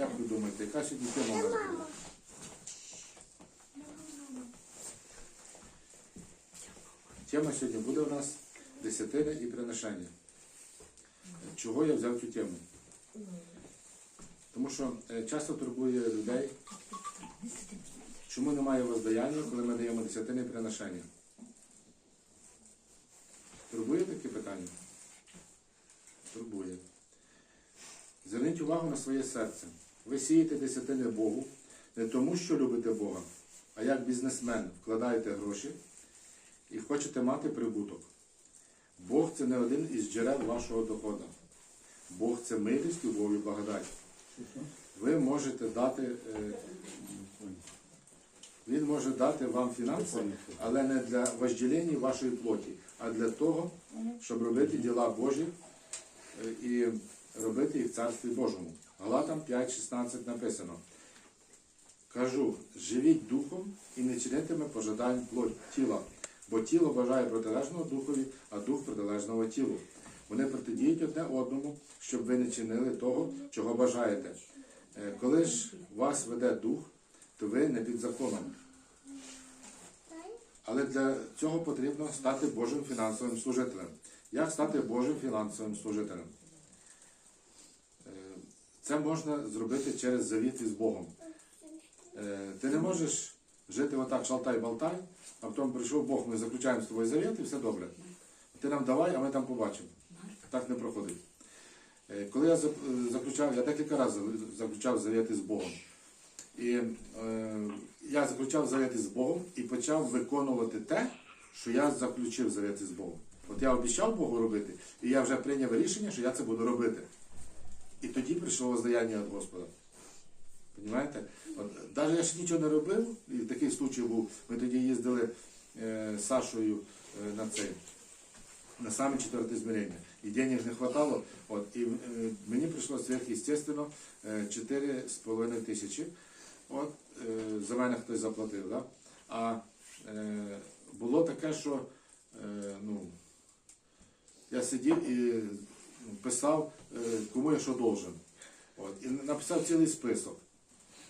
Як ви думаєте, яка сьогодні тема у нас буде? Тема сьогодні буде у нас десятина і приношення. Чого я взяв цю тему? Тому що е, часто турбує людей, чому немає воздаяння, коли ми даємо десятини і приношення. Турбує таке питання? Турбує. Зверніть увагу на своє серце. Ви сієте десятини Богу не тому, що любите Бога, а як бізнесмен вкладаєте гроші і хочете мати прибуток. Бог це не один із джерел вашого доходу. Бог це милість, любов і благодать. Ви можете дати, е, Він може дати вам фінанси, але не для вожділення вашої плоті, а для того, щоб робити діла Божі е, і робити їх в Царстві Божому. Галатам 5.16 написано. Кажу, живіть духом і не чинитиме пожадань плоть тіла, бо тіло бажає протилежного духові, а дух протилежного тілу. Вони протидіють одне одному, щоб ви не чинили того, чого бажаєте. Е, Коли ж вас веде дух, то ви не під законом. Але для цього потрібно стати Божим фінансовим служителем. Як стати Божим фінансовим служителем? Це можна зробити через завіт із Богом. Е, Ти не можеш жити отак шалтай-балтай, а потім прийшов Бог, ми заключаємо з тобою завіт і все добре. Ти нам давай, а ми там побачимо. Так не проходить. Е, Коли я е, заключав, я декілька разів заключав завіти з Богом. І е, я заключав завіти з Богом і почав виконувати те, що я заключив завіти з Богом. От я обіцяв Богу робити, і я вже прийняв рішення, що я це буду робити. І тоді прийшло воздаяння від Господа. Понимаєте? Навіть я ще нічого не робив, і такий случай був. Ми тоді їздили е, з Сашою е, на цей, на саме четверте змірення. І денег не хватало. От, і е, мені прийшло сверхъестественно е, 4,5 тисячі. От, е, за мене хтось заплатив. Да? А е, було таке, що е, ну, я сидів і ну, писав, кому я що должен. От, і написав цілий список.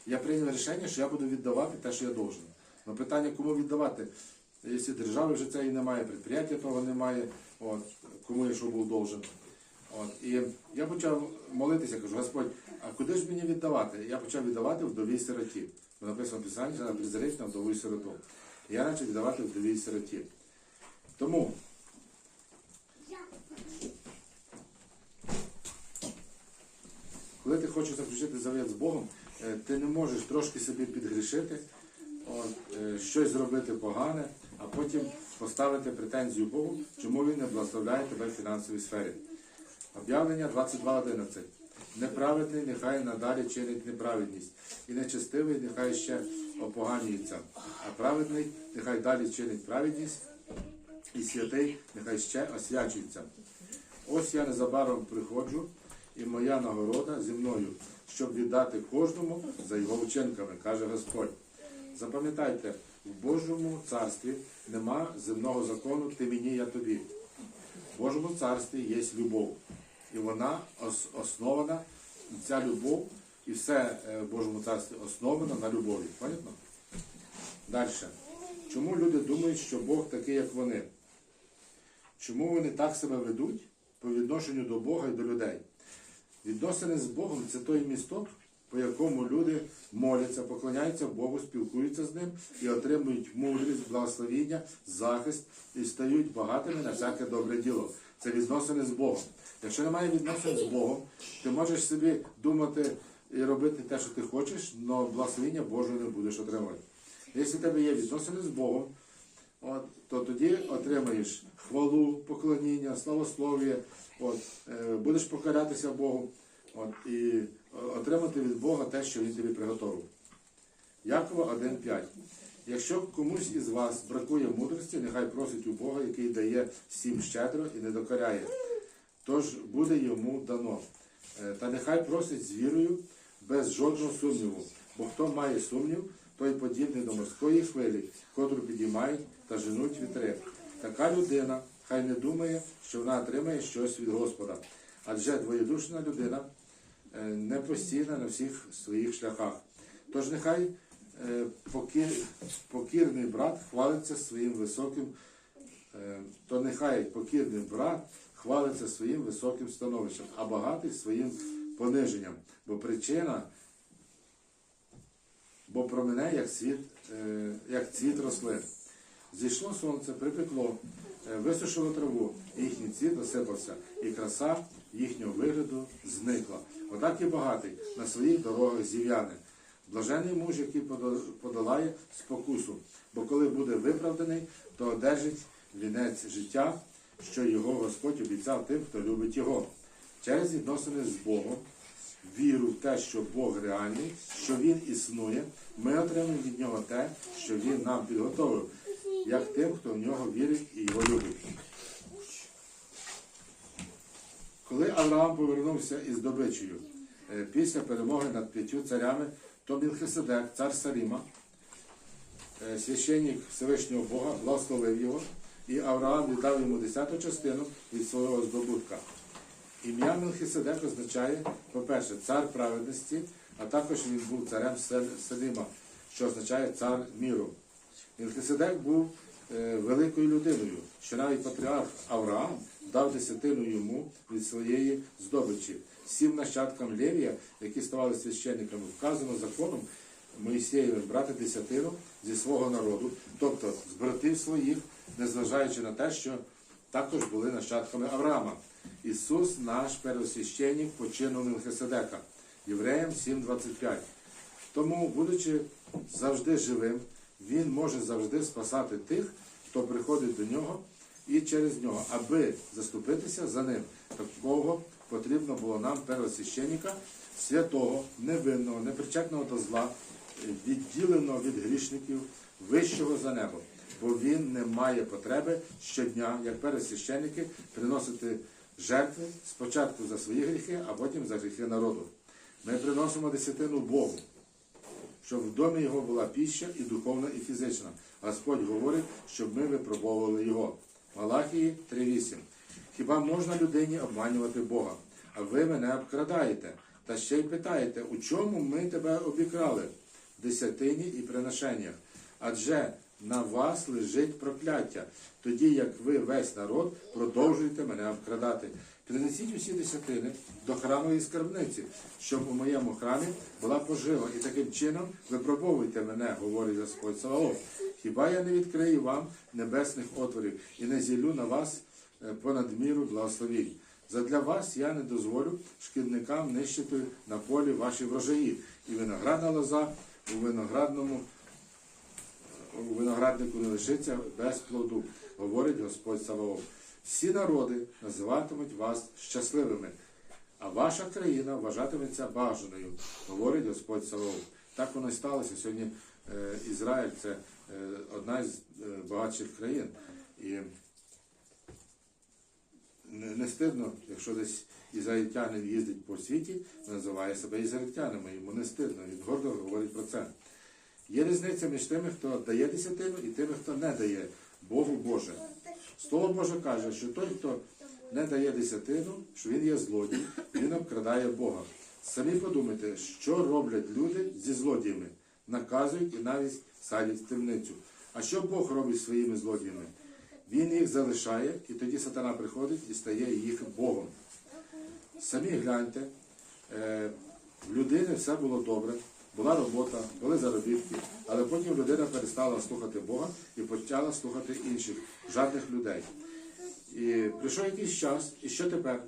Я прийняв рішення, що я буду віддавати те, що я должен. Но питання, кому віддавати? Якщо держави вже цієї немає, підприємства того немає, от, кому я що був должен. От, і я почав молитися, кажу, Господь, а куди ж мені віддавати? Я почав віддавати вдовій сироті. Бо Написано в Писанні, що треба призарити на вдову сироту. Я почав віддавати вдовій сироті. Тому Коли ти хочеш заключити завет з Богом, е, ти не можеш трошки собі підгрішити, от, е, щось зробити погане, а потім поставити претензію Богу, чому він не благословляє тебе в фінансовій сфері. Об'явлення 22.11. Неправедний нехай надалі чинить неправедність, і нечестивий нехай ще опоганюється, а праведний нехай далі чинить праведність, і святий нехай ще освячується. Ось я незабаром приходжу, і моя нагорода зі мною, щоб віддати кожному за його вчинками, каже Господь. Запам'ятайте, в Божому царстві нема земного закону ти мені, я тобі. В Божому царстві є любов. І вона ос- основана, ця любов, і все е, в Божому царстві основано на любові. Понятно? Далі. Чому люди думають, що Бог такий, як вони? Чому вони так себе ведуть по відношенню до Бога і до людей? Відносини з Богом це той місток, по якому люди моляться, поклоняються Богу, спілкуються з ним і отримують мудрість, благословіння, захист і стають багатими на всяке добре діло. Це відносини з Богом. Якщо немає відносин з Богом, ти можеш собі думати і робити те, що ти хочеш, але благословіння Божого не будеш отримувати. Якщо в тебе є відносини з Богом, От, то тоді отримаєш хвалу, поклоніння, славослов'я, е, будеш покорятися Богу от, і отримати від Бога те, що Він тобі приготовив. Якова 1.5. Якщо комусь із вас бракує мудрості, нехай просить у Бога, який дає всім щедро і не докоряє. Тож буде йому дано. Е, Та нехай просить з вірою, без жодного сумніву. Бо хто має сумнів, той подібний до морської хвилі, котру підіймають та женуть вітри. Така людина хай не думає, що вона отримає щось від Господа. Адже двоєдушна людина е, не постійна на всіх своїх шляхах. Тож нехай е, покір- покірний брат хвалиться своїм високим, е, то нехай покірний брат хвалиться своїм високим становищем, а багатий своїм пониженням. Бо причина, бо промене, як світ, е, як цвіт рослин. Зійшло сонце, припекло, е, висушило траву, їхній цвіт осипався, і краса їхнього вигляду зникла. Отак і багатий на своїх дорогах зів'яне. Блажений муж, який подолає спокусу, бо коли буде виправданий, то одержить вінець життя, що його Господь обіцяв тим, хто любить його. Через відносини з Богом, віру в те, що Бог реальний, що Він існує, ми отримуємо від нього те, що Він нам підготовив, як тим, хто в нього вірить і його любить. Коли Авраам повернувся із добичею е, після перемоги над п'ятью царями, то Мілхиседек, цар Саліма, е, священник Всевишнього Бога, благословив його, і Авраам віддав йому десяту частину від свого здобутка. Ім'я Мелхиседек означає, по-перше, цар праведності, а також він був царем Сел- Селима, що означає цар міру. Мелхиседек був е, великою людиною, що навіть патріарх Авраам дав десятину йому від своєї здобичі. Всім нащадкам Левія, які ставали священниками, вказано законом Моїсеєвим брати десятину зі свого народу, тобто з братів своїх, незважаючи на те, що також були нащадками Авраама. Ісус, наш первосвященник, по чину Мелхиседека. Євреям 7.25. Тому, будучи завжди живим, Він може завжди спасати тих, хто приходить до нього і через нього, аби заступитися за ним. Такого потрібно було нам первосвященника, святого, невинного, непричетного до зла, відділеного від грішників, вищого за небо. Бо він не має потреби щодня, як первосвященники, приносити жертви спочатку за свої гріхи, а потім за гріхи народу. Ми приносимо десятину Богу, щоб в домі його була піща і духовна, і фізична. Господь говорить, щоб ми випробовували його. Малахії 3.8. Хіба можна людині обманювати Бога? А ви мене обкрадаєте та ще й питаєте, у чому ми тебе обікрали? В десятині і приношеннях. Адже на вас лежить прокляття, тоді як ви весь народ продовжуєте мене обкрадати. Принесіть усі десятини до храмової скарбниці, щоб у моєму храмі була пожива, і таким чином випробовуйте мене, говорить Господь Саваоф. Хіба я не відкрию вам небесних отворів і не зілю на вас е, понад міру благословінь? Задля вас я не дозволю шкідникам нищити на полі ваші врожаї, і виноградна лоза у виноградному винограднику не лишиться без плоду, говорить Господь Саваоф. Всі народи називатимуть вас щасливими, а ваша країна вважатиметься бажаною, говорить Господь Саваоф. Так воно і сталося. Сьогодні е, Ізраїль це е, одна з е, багатших країн. І не стидно, якщо десь ізраїльтянин їздить по світі, називає себе ізраїльтянами, йому не стидно, він гордо говорить про це. Є різниця між тими, хто дає десятину, і тими, хто не дає Богу Боже. Слово Боже каже, що той, хто не дає десятину, що він є злодій, він обкрадає Бога. Самі подумайте, що роблять люди зі злодіями, наказують і навіть садять в темницю. А що Бог робить своїми злодіями? Він їх залишає, і тоді сатана приходить і стає їх Богом. Самі гляньте, е, в людини все було добре, була робота, були заробітки, але потім людина перестала слухати Бога і почала слухати інших, жадних людей. І прийшов якийсь час, і що тепер?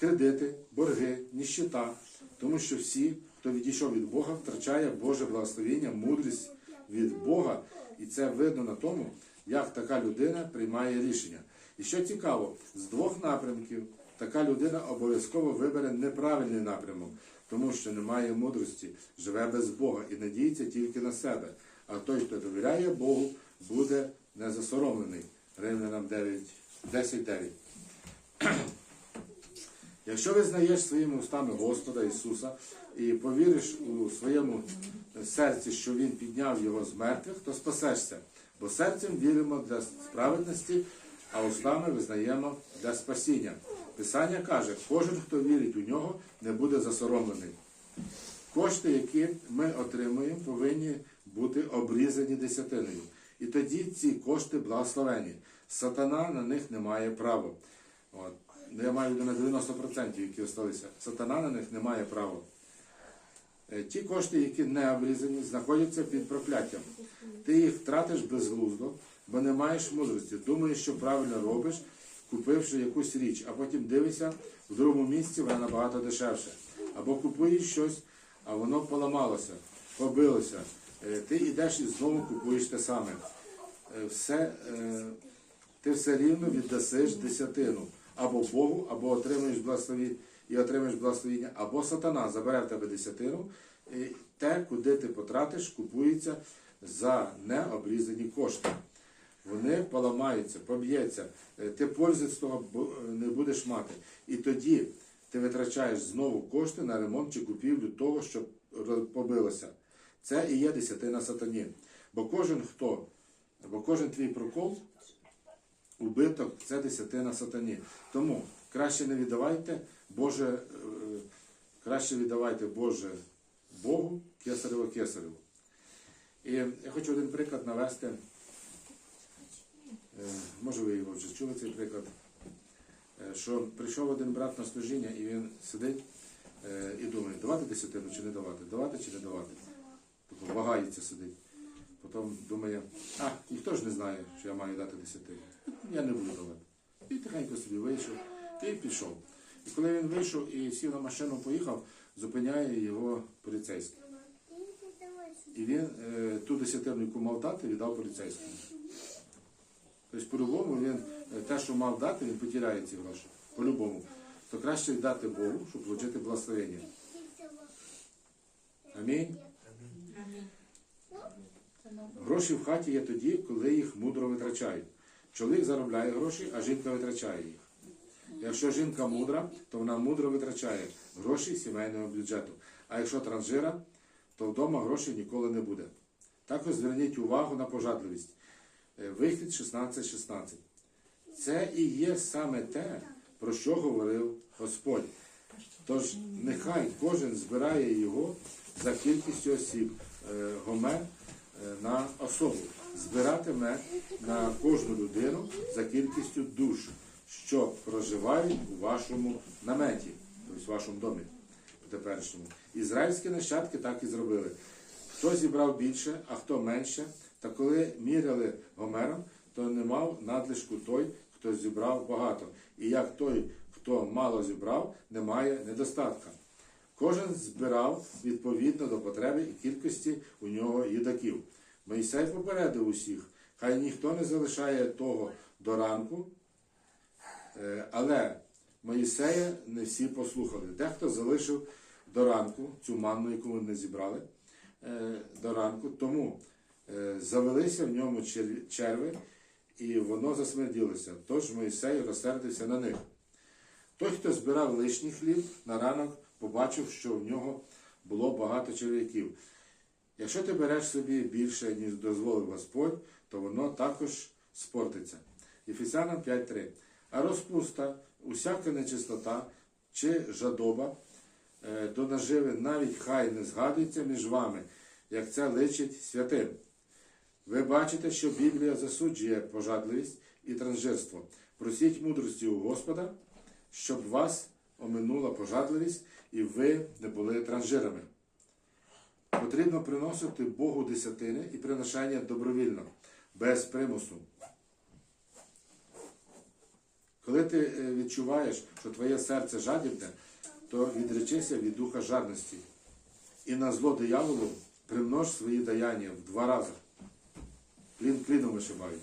Кредити, борги, ніщита, тому що всі, хто відійшов від Бога, втрачає Боже благословіння, мудрість від Бога, і це видно на тому, як така людина приймає рішення. І що цікаво, з двох напрямків така людина обов'язково вибере неправильний напрямок, тому що не має мудрості, живе без Бога і надіється тільки на себе. А той, хто довіряє Богу, буде не засоромлений. Римлянам 10.9. Якщо визнаєш своїми устами Господа Ісуса і повіриш у своєму серці, що Він підняв його з мертвих, то спасешся. Бо серцем віримо для справедності, а устами визнаємо для спасіння. Писання каже, кожен, хто вірить у нього, не буде засоромлений. Кошти, які ми отримуємо, повинні бути обрізані десятиною. І тоді ці кошти благословені. Сатана на них не має права. От. Ну, Я маю на 90%, які залишилися. Сатана на них не має права. Е, Ті кошти, які не обрізані, знаходяться під прокляттям. Ти їх втратиш безглуздо, бо не маєш мудрості. Думаєш, що правильно робиш, купивши якусь річ, а потім дивишся, в другому місці вона набагато дешевше. Або купуєш щось, а воно поламалося, побилося. Е, Ти йдеш і знову купуєш те саме. Е, Все, е, ти все рівно віддасиш десятину або Богу, або отримаєш благословіння і отримаєш благословіння, або сатана забере в тебе десятину, і те, куди ти потратиш, купується за необрізані кошти. Вони поламаються, поб'ються, е, ти пользи з того не будеш мати. І тоді ти витрачаєш знову кошти на ремонт чи купівлю того, що побилося. Це і є десятина сатані. Бо кожен хто, бо кожен твій прокол, убиток це десятина сатані. Тому краще не віддавайте Боже, е, краще віддавайте Боже Богу, кесарево кесареву. І я хочу один приклад навести. Е, Може, ви його вже чули цей приклад. Е, Що прийшов один брат на служіння, і він сидить е, і думає, давати десятину чи не давати, давати чи не давати. Тобто вагається сидить. Потім думає, а, ніхто ж не знає, що я маю дати десятину. Я не буду давати. І тихенько собі вийшов і пішов. І коли він вийшов і сів на машину, поїхав, зупиняє його поліцейський. І він ту десятину, яку мав дати, віддав поліцейському. Тобто, по-любому, він е, те, що мав дати, він потіряє ці гроші. По-любому. То краще віддати Богу, щоб отримати благословення. Амінь. Гроші в хаті є тоді, коли їх мудро витрачають. Чоловік заробляє гроші, а жінка витрачає їх. Якщо жінка мудра, то вона мудро витрачає гроші сімейного бюджету. А якщо транжира, то вдома грошей ніколи не буде. Також зверніть увагу на пожадливість. Е, Вихід 16.16. Це і є саме те, про що говорив Господь. Тож нехай кожен збирає його за кількістю осіб, е, гомер е, на особу. Збиратиме на кожну людину за кількістю душ, що проживають у вашому наметі, тобто в вашому домі теперішньому. Ізраїльські нащадки так і зробили. Хто зібрав більше, а хто менше. Та коли міряли гомером, то не мав надлишку той, хто зібрав багато. І як той, хто мало зібрав, не має недостатка. Кожен збирав відповідно до потреби і кількості у нього їдаків. Мойсей попередив усіх, хай ніхто не залишає того до ранку, Е, але Моїсея не всі послухали. Дехто залишив до ранку цю манну, яку вони зібрали е, до ранку, тому завелися в ньому черви, і воно засмерділося. Тож Моїсей розсердився на них. Той, хто збирав лишній хліб, на ранок побачив, що в нього було багато черв'яків. Якщо ти береш собі більше, ніж дозволив Господь, то воно також спортиться. Єфесянам 5.3. А розпуста, усяка нечистота чи жадоба е, до наживи навіть хай не згадується між вами, як це личить святим. Ви бачите, що Біблія засуджує пожадливість і транжирство. Просіть мудрості у Господа, щоб вас оминула пожадливість і ви не були транжирами. Потрібно приносити Богу десятини і приношення добровільно, без примусу. Коли ти е, відчуваєш, що твоє серце жадібне, то відречися від духа жадності. І на зло дияволу примнож свої даяння в два рази. Клін кліном вишибають.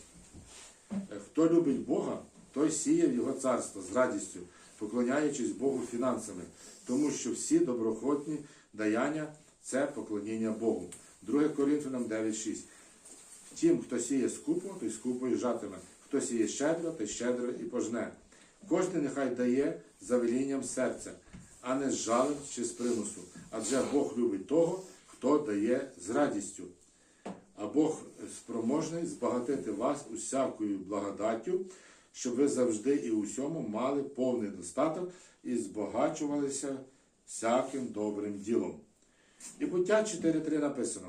Е, Хто любить Бога, той сіє в Його царство з радістю, поклоняючись Богу фінансами, тому що всі доброхотні даяння це поклоніння Богу. 2 Коринфянам 9.6. Втім, хто сіє скупо, той скупо і жатиме. Хто сіє щедро, той щедро і пожне. Кожен нехай дає за велінням серця, а не з жалем чи з примусу. Адже Бог любить того, хто дає з радістю. А Бог спроможний збагатити вас усякою благодаттю, щоб ви завжди і у всьому мали повний достаток і збагачувалися всяким добрим ділом. І буття 4.3 написано: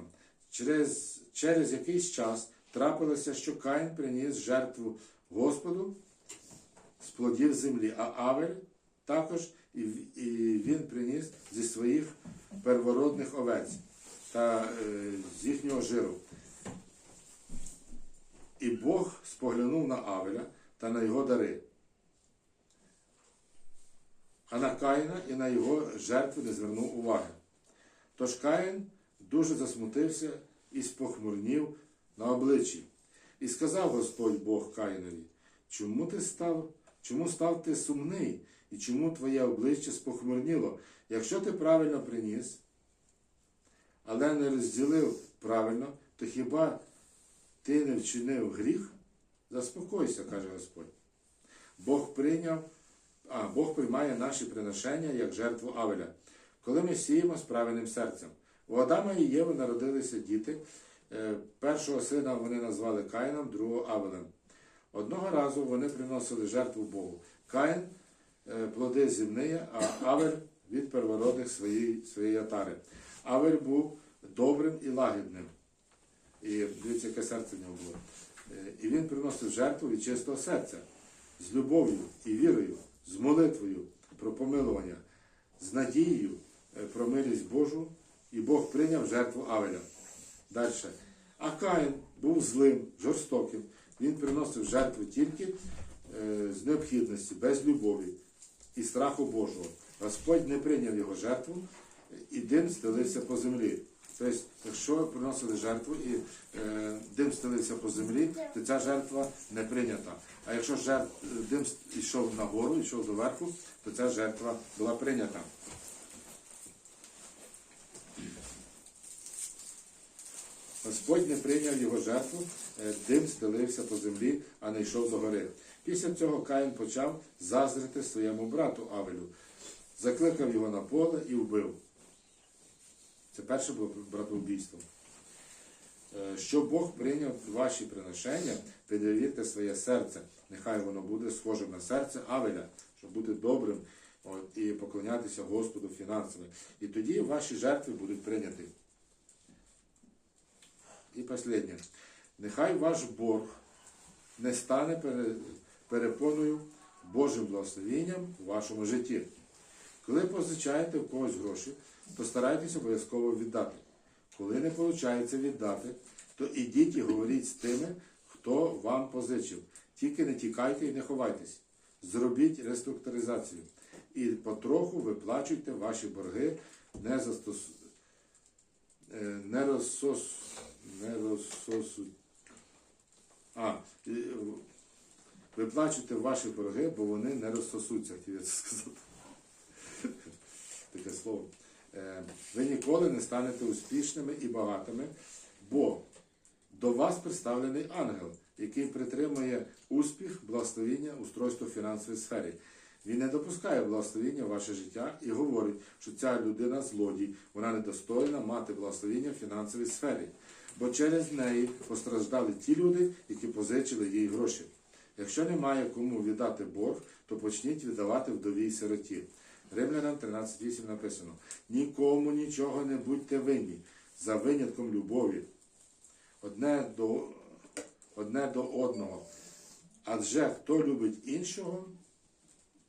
через, через якийсь час трапилося, що Каїн приніс жертву Господу з плодів землі, а Авель також і він приніс зі своїх первородних овець та е, з їхнього жиру. І Бог споглянув на Авеля та на його дари, а на Каїна і на його жертви не звернув уваги. Тож Каїн дуже засмутився і спохмурнів на обличчі. І сказав Господь Бог Каїнові, чому ти став, чому став ти сумний, і чому твоє обличчя спохмурніло, якщо ти правильно приніс, але не розділив правильно, то хіба ти не вчинив гріх? Заспокойся, каже Господь. Бог прийняв, а Бог приймає наші приношення як жертву Авеля, коли ми сіємо з правильним серцем. У Адама і Єви народилися діти. Е, Першого сина вони назвали Каїном, другого Авелем. Одного разу вони приносили жертву Богу. Каїн е, плоди земні, а Авель від первородних своєї, своєї отари. Авель був добрим і лагідним. І дивіться, яке серце в нього було. Е, І він приносив жертву від чистого серця, з любов'ю і вірою, з молитвою про помилування, з надією е, про милість Божу, і Бог прийняв жертву Авеля. Далі. А Каїн був злим, жорстоким. Він приносив жертву тільки е, з необхідності, без любові і страху Божого. Господь не прийняв його жертву, і дим стелився по землі. Тобто, якщо приносили жертву і е, дим стелився по землі, то ця жертва не прийнята. А якщо жертв, дим йшов нагору, йшов доверху, то ця жертва була прийнята. Господь не прийняв його жертву, е, дим стелився по землі, а не йшов до гори. Після цього Каїн почав заздрити своєму брату Авелю, закликав його на поле і вбив. Це перше було братоубійство. Е, Що Бог прийняв ваші приношення, перевірте своє серце. Нехай воно буде схожим на серце Авеля, щоб бути добрим от, і поклонятися Господу фінансово. І тоді ваші жертви будуть прийняті. І останнє. Нехай ваш борг не стане перепоною Божим благословенням у вашому житті. Коли позичаєте в когось гроші, то старайтеся обов'язково віддати. Коли не виходить віддати, то ідіть і говоріть з тими, хто вам позичив. Тільки не тікайте і не ховайтесь. Зробіть реструктуризацію. І потроху виплачуйте ваші борги, не застос... е, не розсос... не розсосу... А, е, виплачуйте ваші борги, бо вони не розсосуться, хотів я це сказати. Таке слово. Е, Ви ніколи не станете успішними і багатими, бо до вас представлений ангел, який притримує успіх, благословіння, устройство в фінансовій сфері. Він не допускає благословіння в ваше життя і говорить, що ця людина злодій, вона недостойна мати благословіння в фінансовій сфері. Бо через неї постраждали ті люди, які позичили їй гроші. Якщо немає кому віддати борг, то почніть віддавати вдовій сироті. Римлянам 13.8 написано: нікому нічого не будьте винні за винятком любові. Одне до, одне до одного. Адже хто любить іншого,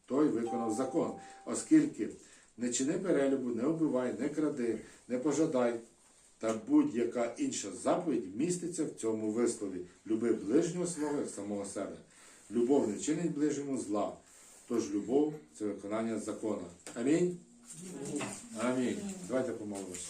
той виконав закон. Оскільки не чини перелюбу, не вбивай, не кради, не пожадай. Та будь-яка інша заповідь міститься в цьому вислові. Люби ближнього свого як самого себе. Любов не чинить ближньому зла. Тож любов це виконання закону. Амінь. Амінь. Давайте помолимося.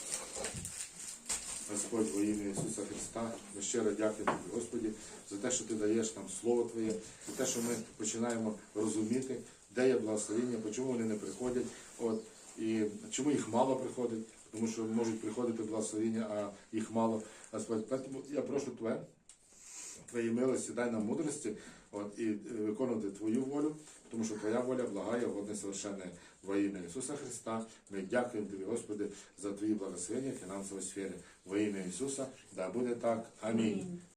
Господь, во ім'я Ісуса Христа, ми щиро дякуємо тобі, Господі, за те, що ти даєш нам Слово Твоє, за те, що ми починаємо розуміти, де є благословення, чому вони не приходять, от, і чому їх мало приходить, тому що можуть приходити благословення, а їх мало. Господь, я прошу Тебе, Твоєї милості, дай нам мудрості от, і е, виконувати Твою волю, тому що Твоя воля благає, годне совершенне во ім'я Ісуса Христа. Ми дякуємо Тобі, Господи, за Твої благословення в фінансовій сфері. Во ім'я Ісуса, да буде так. Амінь.